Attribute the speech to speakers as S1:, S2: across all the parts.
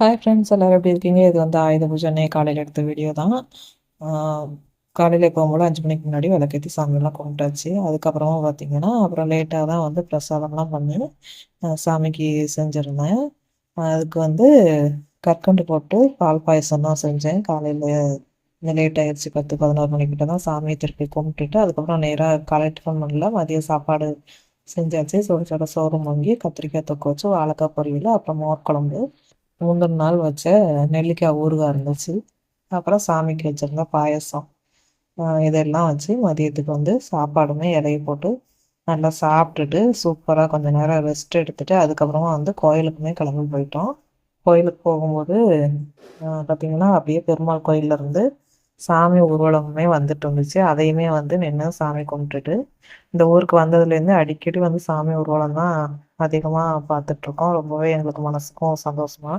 S1: Hi friends எல்லோரும் எப்படி இருக்கீங்க? இது வந்து ஆயுத பூஜனே காலையில் எடுத்த வீடியோ தான். காலையில் போகும்போது அஞ்சு மணிக்கு முன்னாடி விளக்கேற்றி சாமியெல்லாம் கும்பிட்டாச்சு. அதுக்கப்புறமா பார்த்தீங்கன்னா அப்புறம் லேட்டாக தான் வந்து பிரசாதம்லாம் பண்ணி சாமிக்கு செஞ்சுருந்தேன். அதுக்கு வந்து கற்கண்டு போட்டு பால் பாயசம் தான் செஞ்சேன். காலையில் லேட் ஆயிடுச்சு பத்து பதினோரு மணிக்கிட்ட தான் சாமியை திருப்பி கும்பிட்டுட்டு அதுக்கப்புறம் நேராக காலை டிஃபன் பண்ணல மதிய சாப்பாடு செஞ்சாச்சு. சுட சுட சோறும் வாங்கி கத்திரிக்காய் தொக்கு வச்சு வாழைக்காய் பொரியல் அப்புறம் மோர் குழம்பு. முந்தின நாள் வச்ச நெல்லிக்காய் ஊறுகாய் இருந்துச்சு. அப்புறம் சாமிக்கு வச்சுருந்த பாயசம். இதெல்லாம் வச்சு மதியத்துக்கு வந்து சாப்பாடுமே இலையை போட்டு நல்லா சாப்பிட்டுட்டு சூப்பராக கொஞ்சம் நேரம் ரெஸ்ட் எடுத்துகிட்டு அதுக்கப்புறமா வந்து கோயிலுக்குமே கிளம்பி போயிட்டோம். கோயிலுக்கு போகும்போது பார்த்திங்கன்னா அப்படியே பெருமாள் கோயிலேருந்து சாமி ஊர்வலமுமே வந்துட்டு இருந்துச்சு. அதையுமே வந்து நின்று சாமி கும்பிட்டுட்டு இந்த ஊருக்கு வந்ததுலேருந்து அடிக்கடி வந்து சாமி ஊர்வலம் தான் அதிகமாக பார்த்துட்ருக்கோம். ரொம்பவே எங்களுக்கு மனசுக்கும் சந்தோஷமாக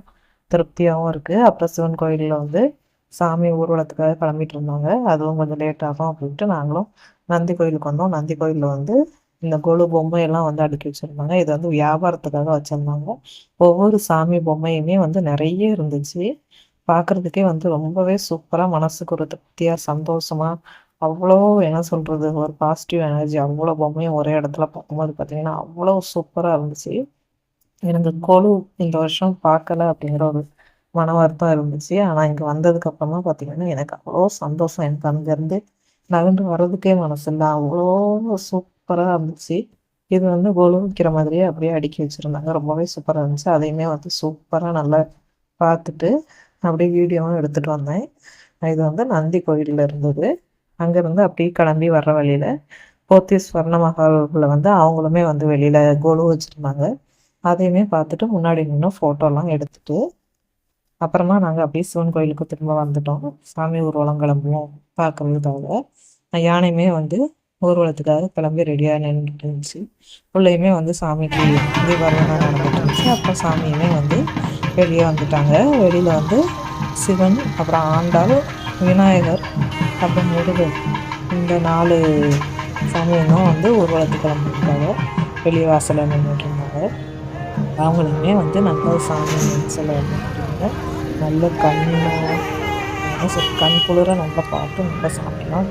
S1: திருப்தியாகவும் இருக்குது அப்புறம் சிவன் கோயிலில் வந்து சாமி ஊர்வலத்துக்காக கிளம்பிட்டு இருந்தாங்க. அதுவும் கொஞ்சம் லேட் ஆகும் அப்படின்ட்டு நாங்களும் நந்தி கோயிலுக்கு வந்தோம். நந்தி கோயிலில் வந்து இந்த கொலு பொம்மையெல்லாம் வந்து அடுக்கி வச்சுருந்தாங்க. இது வந்து வியாபாரத்துக்காக வச்சுருந்தாங்க. ஒவ்வொரு சாமி பொம்மையுமே வந்து நிறைய இருந்துச்சு. பார்க்குறதுக்கே வந்து ரொம்பவே சூப்பராக மனசுக்கு ஒரு திருப்தியாக சந்தோஷமாக அவ்வளோ என்ன சொல்கிறது ஒரு பாசிட்டிவ் எனர்ஜி அவ்வளோ பொம்மையும் ஒரே இடத்துல பார்க்கும்போது பார்த்தீங்கன்னா அவ்வளோ சூப்பராக இருந்துச்சு. எனக்கு கொழு இந்த வருஷம் பார்க்கல அப்படிங்கிற ஒரு மன வருத்தம் இருந்துச்சு. ஆனால் இங்கே வந்ததுக்கு அப்புறமா பார்த்தீங்கன்னா எனக்கு அவ்வளோ சந்தோஷம். எனக்கு அங்கேருந்து நகர்ந்து வர்றதுக்கே மனசு இல்லை. அவ்வளோ சூப்பராக இருந்துச்சு. இது வந்து கொலு வைக்கிற மாதிரியே அப்படியே அடுக்கி வச்சுருந்தாங்க. ரொம்பவே சூப்பராக இருந்துச்சு. அதையுமே வந்து சூப்பராக நல்லா பார்த்துட்டு அப்படியே வீடியோவும் எடுத்துகிட்டு வந்தேன். இது வந்து நந்தி கோயிலில் இருந்தது. அங்கேருந்து அப்படியே கிளம்பி வர்ற வழியில் போத்தி ஸ்வர்ண மகாலில் வந்து அவங்களுமே வந்து வெளியில் கோலு வச்சுருந்தாங்க. அதையுமே பார்த்துட்டு முன்னாடி நின்று ஃபோட்டோலாம் எடுத்துட்டு அப்புறமா நாங்கள் அப்படியே சிவன் கோயிலுக்கு திரும்ப வந்துட்டோம். சாமி ஊர்வலம் கிளம்புவோம் பார்க்குறதுக்காக. யானையுமே வந்து ஊர்வலத்துக்காக கிளம்பி ரெடியாக நின்றுட்டு இருந்துச்சு. பிள்ளையுமே வந்து சாமிக்கு தீபாவளி நடந்துட்டு இருந்துச்சு. அப்புறம் சாமியுமே வந்து வெளியே வந்துட்டாங்க. வெளியில் வந்து சிவன் அப்புறம் ஆண்டாள் விநாயகர் அப்புறம் முருகர் இந்த நாலு சமயமும் வந்து ஊர்வலத்துக்கு கிளம்பிருக்காங்க வெளியே வாசலில் நின்றுட்டு இருந்தாங்க. அவங்களுமே வந்து நல்ல சாமி சில நின்றுட்டு நல்ல கண் கண் குளிர நல்லா பார்த்து நல்ல சாமியெல்லாம்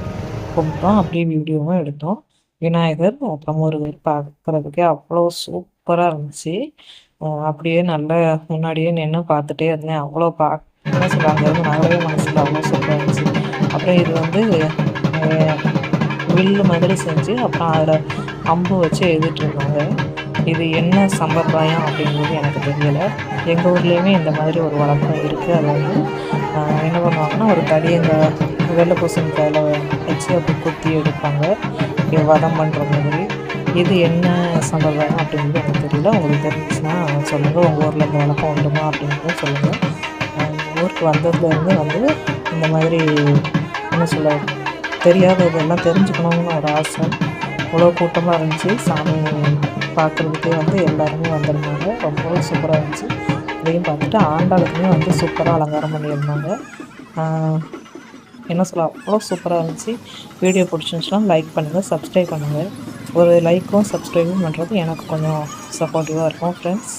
S1: கும்பிட்டோம். அப்படியே வீடியோவும் எடுத்தோம். விநாயகர் அப்புறம் முருகர் பார்க்குறதுக்கே அவ்வளோ சூப்பராக இருந்துச்சு. அப்படியே நல்ல முன்னாடியே நின்று பார்த்துட்டே இருந்தேன். அவ்வளோ பா என்ன சொல்கிறாங்க நகரவே மனசில் அவ்வளோ சூப்பராக இருந்துச்சு அப்புறம் இது வந்து வில்லு மாதிரி செஞ்சு அப்புறம் அதில் அம்பு வச்சு எழுதிட்டுருந்தாங்க இது என்ன சம்பிரதாயம் அப்படிங்கிறது எனக்கு தெரியலை. எங்கள் ஊர்லேயுமே இந்த மாதிரி ஒரு வழக்கம் இருக்குது அது வந்து என்ன பண்ணுவாங்கன்னா ஒரு தடி இந்த வெள்ளை பூசணிக்காயில் வச்சு அப்படி குத்தி எடுப்பாங்க. வதம் பண்ணுற மாதிரி. இது என்ன சம்பவம் அப்படிங்கிறது எனக்கு தெரியல. உங்களுக்கு தெரிஞ்சுன்னா சொல்லுங்கள் உங்கள் ஊரில் இந்த வழக்கம் உண்டுமா அப்படிங்கிறத சொல்லுங்கள் ஊருக்கு வந்ததுலேருந்து வந்து இந்த மாதிரி என்ன சொல்ல தெரியாததெல்லாம் தெரிஞ்சுக்கணும்னு ஒரு ஆசை. அவ்வளோ கூட்டமாக இருந்துச்சு. சாமி பார்க்குறதுக்கே வந்து எல்லாருமே வந்திருந்தாங்க. ரொம்ப சூப்பராக இருந்துச்சு. இதையும் பார்த்துட்டு ஆண்டாளுக்குமே வந்து சூப்பராக அலங்காரம் பண்ணியிருந்தாங்க. என்ன சொல்ல அவ்வளோ சூப்பராக இருந்துச்சு. வீடியோ பிடிச்சிருந்துச்சுன்னா லைக் பண்ணுங்கள் சப்ஸ்கிரைப் பண்ணுங்கள் ஒரு லைக்கும் சப்ஸ்கிரைபும் பண்ணுறது எனக்கு கொஞ்சம் சப்போர்ட்டிவாக இருக்கும் ஃப்ரெண்ட்ஸ்